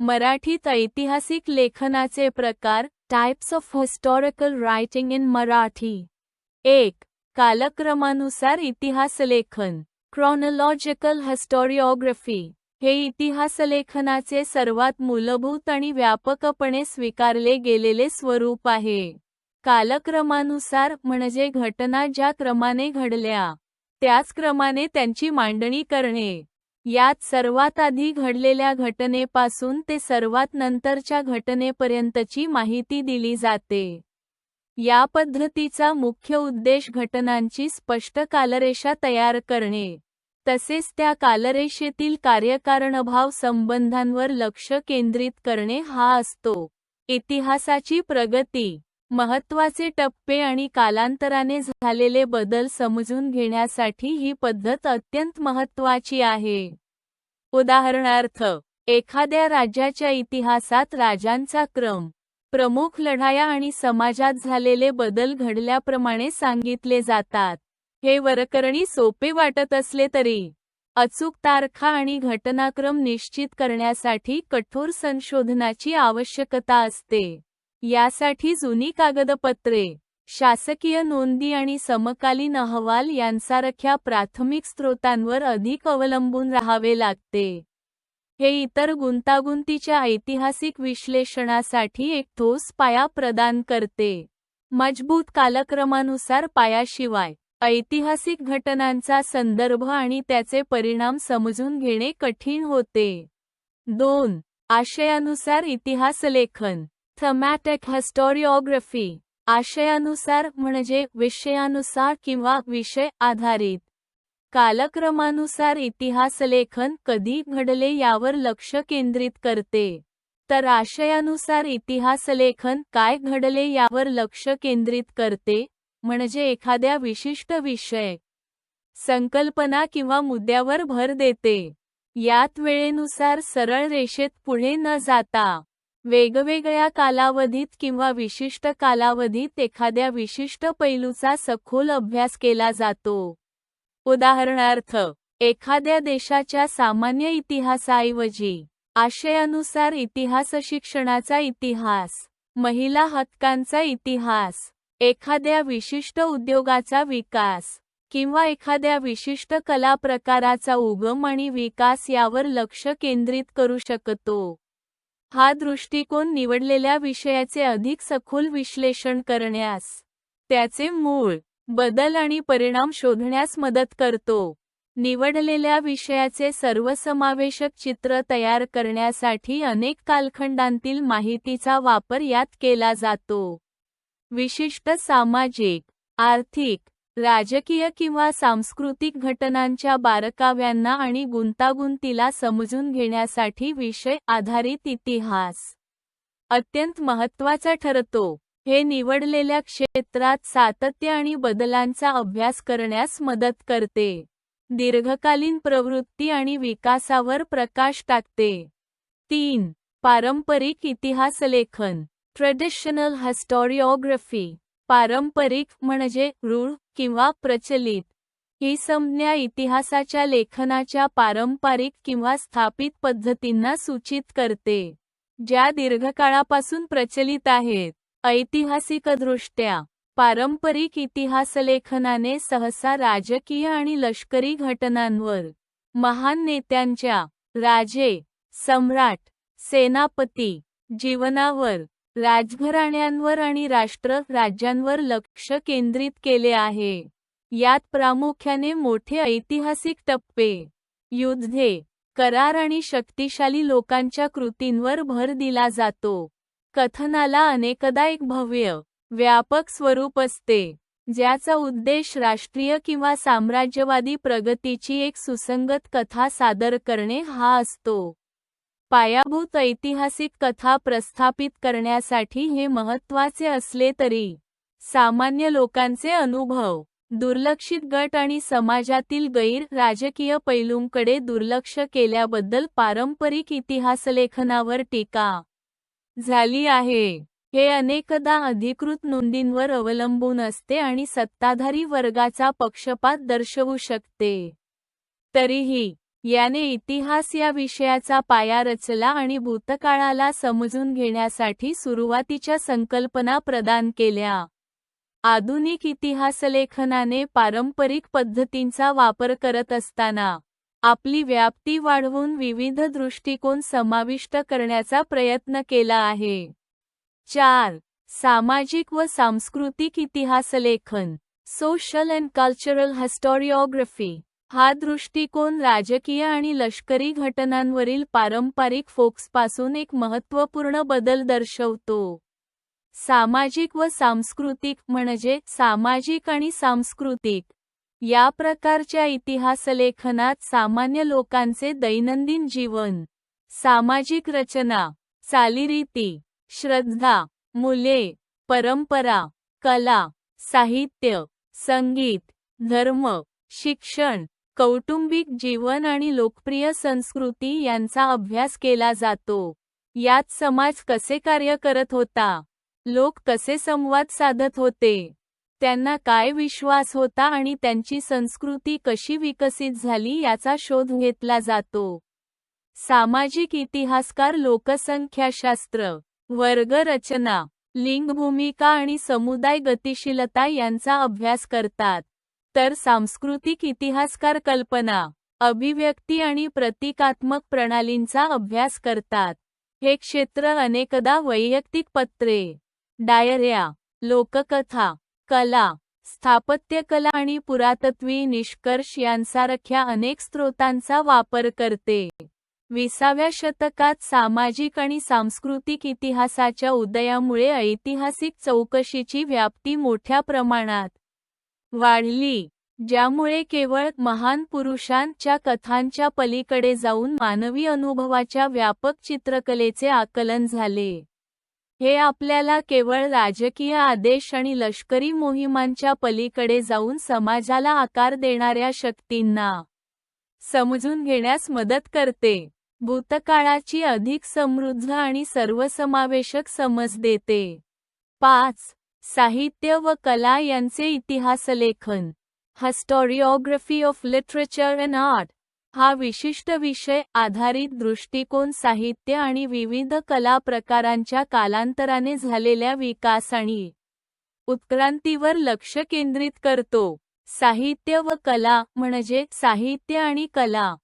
मराठीत ऐतिहासिक लेखनाचे प्रकार types of historical writing in Marathi एक कालक्रमानुसार इतिहास लेखन क्रॉनॉलॉजिकल हिस्टॉरिओग्राफी हे इतिहासलेखनाचे सर्वात मूलभूत आणि व्यापकपणे स्वीकारले गेलेले स्वरूप आहे. कालक्रमानुसार म्हणजे घटना ज्या क्रमाने घडल्या त्याच क्रमाने त्यांची मांडणी करणे. यात सर्वात आधी घडलेल्या घटनेपासून ते सर्वात नंतरच्या घटनेपर्यंतची माहिती दिली जाते. या पद्धतीचा मुख्य उद्देश घटनांची स्पष्ट कालरेषा तयार करणे. तसेच त्या कालरेषेतील कार्यकारणभाव संबंधांवर लक्ष केंद्रित करणे हा असतो. इतिहासाची प्रगती महत्त्वाचे टप्पे आणि कालांतराने झालेले बदल समजून घेण्यासाठी ही पद्धत अत्यंत महत्वाची आहे. उदाहरणार्थ एखाद्या राज्याच्या इतिहासात राजांचा क्रम प्रमुख लढाया आणि समाजात झालेले बदल घडल्याप्रमाणे सांगितले जातात. हे वरकरणी सोपे वाटत असले तरी अचूक तारखा आणि घटनाक्रम निश्चित करण्यासाठी कठोर संशोधनाची आवश्यकता असते. यासाठी जुनी कागदपत्रे शासकीय नोंदी आणि समकालीन अहवाल यांसारख्या प्राथमिक स्रोतांवर अधिक अवलंबून राहावे लागते. हे इतर गुंतागुंतीच्या ऐतिहासिक विश्लेषणासाठी एक ठोस पाया प्रदान करते. मजबूत कालक्रमानुसार पायाशिवाय ऐतिहासिक घटनांचा संदर्भ आणि त्याचे परिणाम समजून घेणे कठीण होते. दोन आशयानुसार इतिहास लेखन थमॅटिक हिस्टोरिओग्राफी आशयानुसार म्हणजे विषयानुसार किंवा विषय आधारित. कालक्रमानुसार इतिहास लेखन कधी घडले यावर लक्ष केंद्रित करते. तर आशयानुसार इतिहास लेखन काय घडले यावर लक्ष केंद्रित करते म्हणजे एखाद्या विशिष्ट विषय संकल्पना किंवा मुद्द्यावर भर देते. यात वेळेनुसार सरळ रेषेत पुढे न जाता वेगवेगळ्या कालावधीत किंवा विशिष्ट कालावधीत एखाद्या विशिष्ट पैलूचा सखोल अभ्यास केला जातो. उदाहरणार्थ एखाद्या देशाच्या सामान्य इतिहासाऐवजी आशयानुसार इतिहास शिक्षणाचा इतिहास महिला हक्कांचा इतिहास एखाद्या विशिष्ट उद्योगाचा विकास किंवा एखाद्या विशिष्ट कला प्रकाराचा उगम आणि विकास यावर लक्ष केंद्रित करू शकतो. हा दृष्टिकोन निवडलेल्या विषयाचे अधिक सखोल विश्लेषण करण्यास त्याचे मूळ बदल आणि परिणाम शोधण्यास मदत करतो. निवडलेल्या विषयाचे सर्वसमावेशक चित्र तयार करण्यासाठी अनेक कालखंडांतील माहितीचा वापर यात केला जातो. विशिष्ट सामाजिक आर्थिक राजकीय किंवा सांस्कृतिक घटनांच्या बारकाव्यांना आणि गुंतागुंतीला समजून घेण्यासाठी विषय आधारित इतिहास अत्यंत महत्त्वाचा ठरतो. हे निवडलेल्या क्षेत्रात सातत्य आणि बदलांचा अभ्यास करण्यास मदत करते. दीर्घकालीन प्रवृत्ती आणि विकासावर प्रकाश टाकते. तीन. पारंपरिक इतिहास लेखन. ट्रेडिशनल हिस्टोरिओग्राफी पारंपरिक म्हणजे रूढ किंवा प्रचलित. ही संज्ञा इतिहासाच्या लेखनाच्या पारंपरिक किंवा स्थापित पद्धतींना सूचित करते ज्या दीर्घकाळापासून प्रचलित आहेत. ऐतिहासिकदृष्ट्या पारंपरिक इतिहासलेखनाने सहसा राजकीय आणि लष्करी घटनांवर महान नेत्यांच्या राजे सम्राट सेनापती जीवनावर राजघराण्यांवर आणि राष्ट्र राज्यांवर लक्ष केंद्रित केले आहे. यात प्रामुख्याने मोठे ऐतिहासिक टप्पे युद्धे करार आणि शक्तिशाली लोकांच्या कृतींवर भर दिला जातो. कथनाला अनेकदा एक भव्य व्यापक स्वरूप असते ज्याचा उद्देश राष्ट्रीय किंवा साम्राज्यवादी प्रगतीची एक सुसंगत कथा सादर करणे हा असतो. पायाभूत ऐतिहासिक कथा प्रस्थापित करण्यासाठी हे महत्त्वाचे असले तरी सामान्य लोकांचे अनुभव दुर्लक्षित गट आणि समाजातील गैर राजकीय पैलूंकडे दुर्लक्ष केल्याबद्दल पारंपरिक इतिहासलेखनावर टीका झाली आहे. हे अनेकदा अधिकृत नोंदींवर अवलंबून असते आणि सत्ताधारी वर्गाचा पक्षपात दर्शवू शकते. तरीही याने इतिहास या विषयाचा पाया रचला आणि भूतकाळाला समजून घेण्यासाठी सुरुवातीच्या संकल्पना प्रदान केल्या. आधुनिक इतिहासलेखनाने पारंपरिक पद्धतींचा वापर करत असताना आपली व्याप्ती वाढवून विविध दृष्टिकोन समाविष्ट करण्याचा प्रयत्न केला आहे. चार. सामाजिक व सांस्कृतिक इतिहासलेखन सोशल अँड कल्चरल हिस्टॉरिओग्राफी. हा दृष्टिकोन राजकीय आणि लष्करी घटनांवरील पारंपरिक फोक्सपासून एक महत्त्वपूर्ण बदल दर्शवतो. सामाजिक व सांस्कृतिक म्हणजे सामाजिक आणि सांस्कृतिक. या प्रकारच्या इतिहासलेखनात सामान्य लोकांचे दैनंदिन जीवन सामाजिक रचना चालीरीती श्रद्धा मुले परंपरा कला साहित्य संगीत धर्म शिक्षण कौटुंबिक जीवन आणि लोकप्रिय संस्कृती यांचा अभ्यास केला जातो. यात समाज कसे कार्य करत होता? लोक कसे संवाद साधत होते? त्यांना काय विश्वास होता आणि त्यांची संस्कृती कशी विकसित झाली याचा शोध घेतला जातो. सामाजिक इतिहासकार लोकसंख्याशास्त्र वर्गरचना लिंग भूमिका आणि समुदाय गतिशीलता यांचा अभ्यास करतात. तर सांस्कृतिक इतिहासकार कल्पना अभिव्यक्ती आणि प्रतिकात्मक प्रणालींचा अभ्यास करतात. हे क्षेत्र अनेकदा वैयक्तिक पत्रे डायऱ्या लोककथा कला स्थापत्यकला आणि पुरातत्वी निष्कर्ष यांसारख्या अनेक स्रोतांचा वापर करते. विसाव्या शतकात सामाजिक आणि सांस्कृतिक इतिहासाच्या उदयामुळे ऐतिहासिक चौकशीची व्याप्ती मोठ्या प्रमाणात वाढली ज्यामुळे केवळ महान पुरुषांच्या कथांच्या पलीकडे जाऊन मानवी अनुभवाच्या व्यापक चित्रकलेचे आकलन झाले. हे आपल्याला केवळ राजकीय आदेश आणि लष्करी मोहिमांच्या पलीकडे जाऊन समाजाला आकार देणाऱ्या शक्तींना समजून घेण्यास मदत करते भूतकाळाची अधिक समृद्ध आणि सर्वसमावेशक समज देते. पाच साहित्य व कला यांचे इतिहासलेखन. Historiography of literature and art हा विशिष्ट विषय आधारित दृष्टिकोन साहित्य आणि विविध कला प्रकारांच्या कालांतराने झालेल्या विकास आणि उत्क्रांतीवर लक्ष केंद्रित करतो. साहित्य व कला म्हणजे साहित्य आणि कला.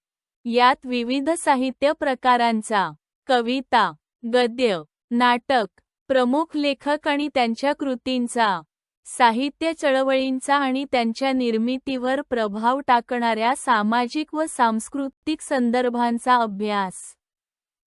यात विविध साहित्य प्रकारांचा. कविता गद्य नाटक प्रमुख लेखक आणि त्यांच्या कृतींचा साहित्य चळवळींचा आणि त्यांच्या निर्मितीवर प्रभाव टाकणाऱ्या सामाजिक व सांस्कृतिक संदर्भांचा अभ्यास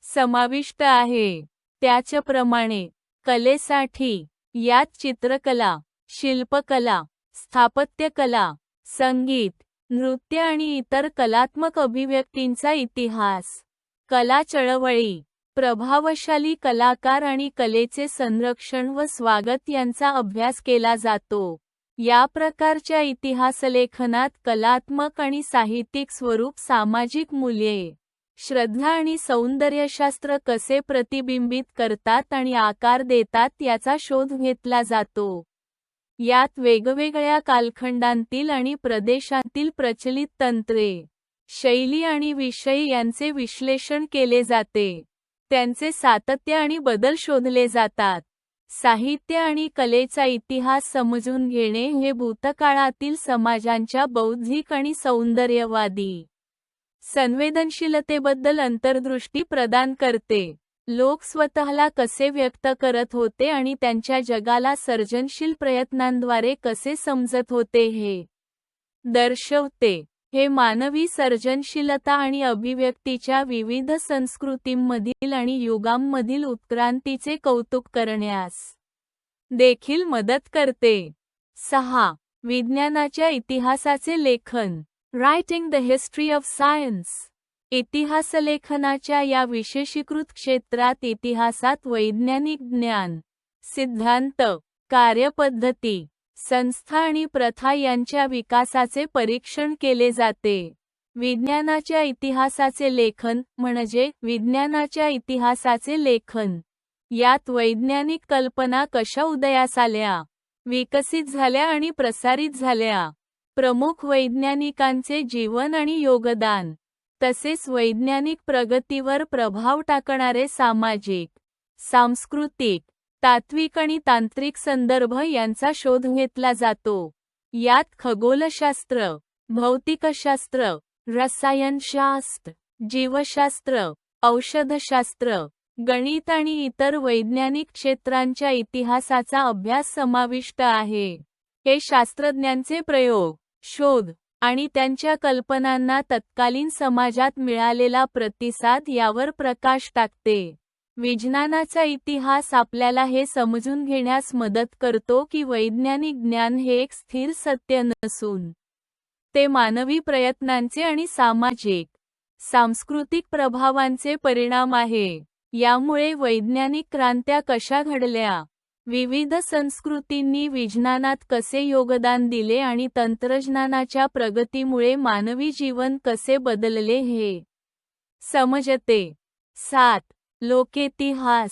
समाविष्ट आहे. त्याचप्रमाणे कलेसाठी यात चित्रकला शिल्पकला स्थापत्यकला संगीत नृत्य आणि इतर कलात्मक अभिव्यक्तींचा इतिहास कला चळवळी प्रभावशाली कलाकार आणि कलेचे संरक्षण व स्वागत यांचा अभ्यास केला जातो. या प्रकारच्या इतिहासलेखनात कलात्मक आणि साहित्यिक स्वरूप सामाजिक मूल्ये श्रद्धा आणि सौंदर्यशास्त्र कसे प्रतिबिंबित करतात आणि आकार देतात याचा शोध घेतला जातो. यात वेगवेगळ्या कालखंडांतील आणि प्रदेशांतील प्रचलित तंत्रे शैली आणि विषय यांचे विश्लेषण केले जाते. त्यांचे सातत्य आणि बदल शोधले जातात. साहित्य आणि कलेचा इतिहास समजून घेणे हे भूतकाळातील समाजांच्या बौद्धिक आणि सौंदर्यवादी संवेदनशीलतेबद्दल अंतर्दृष्टी प्रदान करते. लोक स्वतःला कसे व्यक्त करत होते आणि त्यांच्या जगाला सर्जनशील प्रयत्नांद्वारे कसे समजत होते हे दर्शवते. हे मानवी सर्जनशीलता आणि अभिव्यक्तीच्या विविध संस्कृतींमधील आणि युगांमधील उत्क्रांतीचे कौतुक करण्यास देखील मदत करते. सहा. विज्ञानाच्या इतिहासाचे लेखन. Writing the history of science इतिहासलेखनाच्या या विशेषीकृत क्षेत्रात इतिहासात वैज्ञानिक ज्ञान सिद्धांत कार्यपद्धती संस्था आणि प्रथा यांच्या विकासाचे परीक्षण केले जाते. विज्ञानाच्या इतिहासाचे लेखन म्हणजे विज्ञानाच्या इतिहासाचे लेखन. यात वैज्ञानिक कल्पना कशा उदयास आल्या विकसित झाल्या आणि प्रसारित झाल्या. प्रमुख वैज्ञानिकांचे जीवन आणि योगदान. तसेच वैज्ञानिक प्रगतीवर प्रभाव टाकणारे सामाजिक सांस्कृतिक तात्विक आणि तांत्रिक संदर्भ यांचा शोध घेतला जातो. यात खगोलशास्त्र भौतिकशास्त्र रसायनशास्त्र जीवशास्त्र औषधशास्त्र गणित आणि इतर वैज्ञानिक क्षेत्रांच्या इतिहासाचा अभ्यास समाविष्ट आहे. हे शास्त्रज्ञांचे प्रयोग शोध आणि त्यांच्या कल्पनांना तत्कालीन समाजात मिळालेला प्रतिसाद यावर प्रकाश टाकते. विज्ञानाचा इतिहास आपल्याला हे समजून घेण्यास मदत करतो की वैज्ञानिक ज्ञान हे एक स्थिर सत्य नसून ते मानवी प्रयत्नांचे आणि सामाजिक सांस्कृतिक प्रभावांचे परिणाम आहे. यामुळे वैज्ञानिक क्रांत्या कशा घडल्या? विविध संस्कृतींनी विज्ञानात कसे योगदान दिले आणि तंत्रज्ञानाच्या प्रगतीमुळे मानवी जीवन कसे बदलले हे समजते. सात लोकेतिहास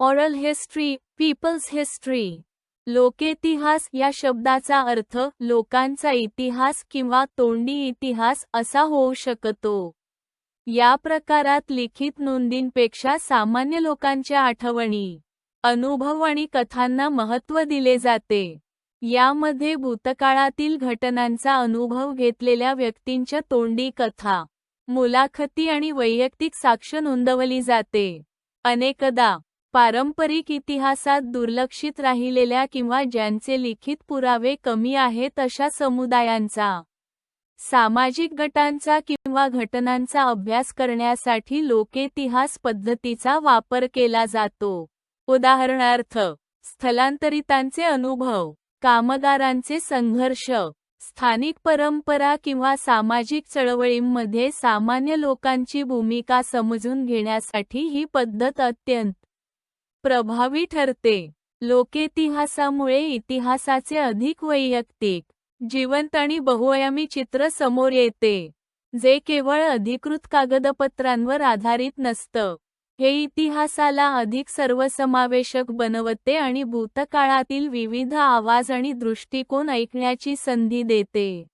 ऑरल हिस्ट्री पीपल्स हिस्ट्री लोकेतिहास या शब्दाचा अर्थ लोकांचा इतिहास किंवा तोंडी इतिहास असा होऊ शकतो. या प्रकारात लिखित नोंदींपेक्षा सामान्य लोकांच्या आठवणी अनुभव आणि कथांना महत्त्व दिले जाते. यामध्ये भूतकाळातील घटनांचा अनुभव घेतलेल्या व्यक्तींच्या तोंडी कथा मुलाखती आणि वैयक्तिक साक्ष नोंदवली जाते. अनेकदा पारंपरिक इतिहासात दुर्लक्षित राहिलेल्या किंवा ज्यांचे लिखित पुरावे कमी आहेत अशा समुदायांचा सामाजिक गटांचा किंवा घटनांचा अभ्यास करण्यासाठी लोकेतिहास पद्धतीचा वापर केला जातो. उदाहरणार्थ स्थलांतरितांचे अनुभव कामगारांचे संघर्ष स्थानिक परंपरा किंवा सामाजिक चळवळींमध्ये सामान्य लोकांची भूमिका समजून घेण्यासाठी ही पद्धत अत्यंत प्रभावी ठरते. लोकेतिहासामुळे इतिहासाचे अधिक वैयक्तिक जिवंत आणि बहुआयामी चित्र समोर येते जे केवळ अधिकृत कागदपत्रांवर आधारित नसतं. हे इतिहासाला अधिक सर्वसमावेशक बनवते आणि भूतकाळातील विविध आवाज आणि दृष्टिकोन ऐकण्याची संधी देते.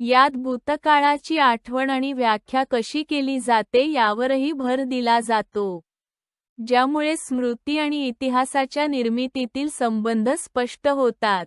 यात भूतकाळाची आठवण आणि व्याख्या कशी केली जाते यावरही भर दिला जातो. ज्यामुळे स्मृती आणि इतिहासाच्या निर्मितीतील संबंध स्पष्ट होतात.